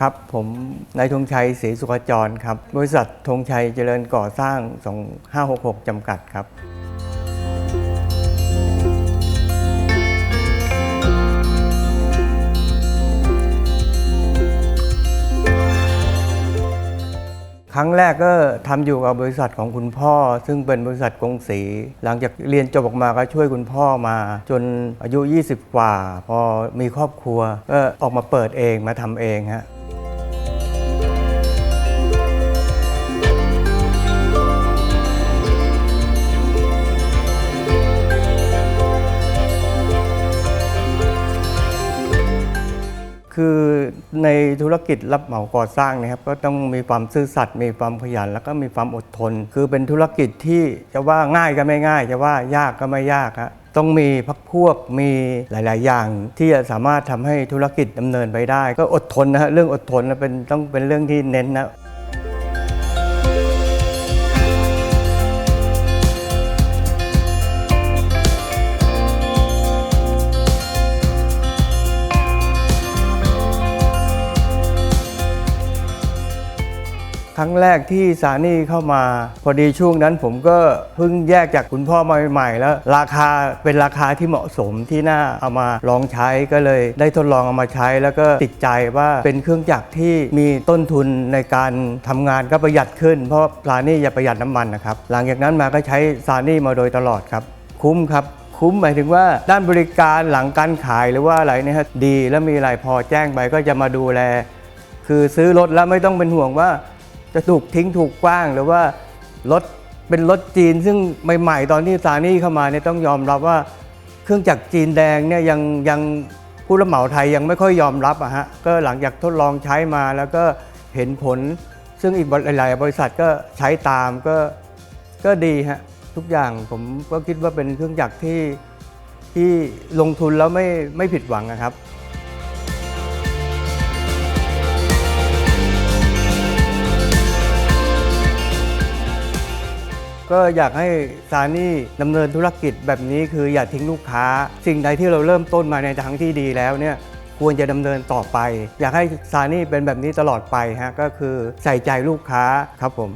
ครับ ผมนายธงชัยศรีสุขจรครับ บริษัทธงชัยเจริญก่อสร้าง 2566 จำกัดครับ ครั้งแรกก็ทำอยู่กับบริษัทของคุณพ่อ ซึ่งเป็นบริษัทกงสี หลังจากเรียนจบออกมาก็ช่วยคุณพ่อมา จนอายุ 20 กว่า พอมีครอบครัวก็ออกมาเปิดเองมาทำเองฮะ คือในธุรกิจรับเหมาก่อสร้างนะครับก็ต้องมีความซื่อสัตย์มีความขยัน แล้วก็มีความอดทน คือเป็นธุรกิจที่จะว่าง่ายก็ไม่ง่าย จะว่ายากก็ไม่ยากฮะต้องมีพักพวกมีหลาย ๆ อย่าง ที่จะสามารถทำให้ธุรกิจดำเนินไปได้ ก็อดทนนะฮะเรื่องอดทนนะเป็นต้องเป็นเรื่องที่เน้นนะ ครั้งแรกที่สานี่เข้ามา พอดีช่วงนั้นผมก็เพิ่งแยกจากคุณพ่อมาใหม่ๆแล้ว ราคาเป็นราคาที่เหมาะสมที่น่าเอามาลองใช้ก็เลย ได้ทดลองเอามาใช้ แล้วก็ติดใจว่าเป็นเครื่องจักรที่มีต้นทุนในการทำงานก็ประหยัดขึ้น เพราะสานี่อย่าประหยัดน้ำมันนะครับหลังจากนั้นมาก็ใช้สานี่มาโดยตลอดครับ คุ้มครับคุ้มหมายถึงว่าด้านบริการหลังการขายหรือว่าอะไรเนี่ยฮะดี แล้วมีอะไรพอแจ้งไปก็จะมาดูแล คือซื้อรถแล้วไม่ต้องเป็นห่วงว่า จะถูกทิ้งถูกกว้าง หรือว่ารถเป็นรถจีน ซึ่งใหม่ๆ ตอนที่ซานี่เข้ามาเนี่ยต้องยอมรับว่า เครื่องจักรจีนแดงเนี่ยยังยังผู้รับเหมาไทยยังไม่ค่อยยอมรับอะฮะก็หลังจากทดลองใช้มาแล้วก็เห็นผล ซึ่งอีกหลายๆบริษัทก็ใช้ตามก็ก็ดีฮะทุกอย่างผมก็คิดว่าเป็นเครื่องจักรที่ที่ลงทุนแล้วไม่ไม่ผิดหวังนะครับ ก็อยากให้ซานี่ดำเนินธุรกิจแบบนี้คืออย่าทิ้งลูกค้า สิ่งใดที่เราเริ่มต้นมาในทางที่ดีแล้วเนี่ยควรจะดำเนินต่อไป อยากให้ซานี่เป็นแบบนี้ตลอดไปฮะก็คือใส่ใจลูกค้าครับผม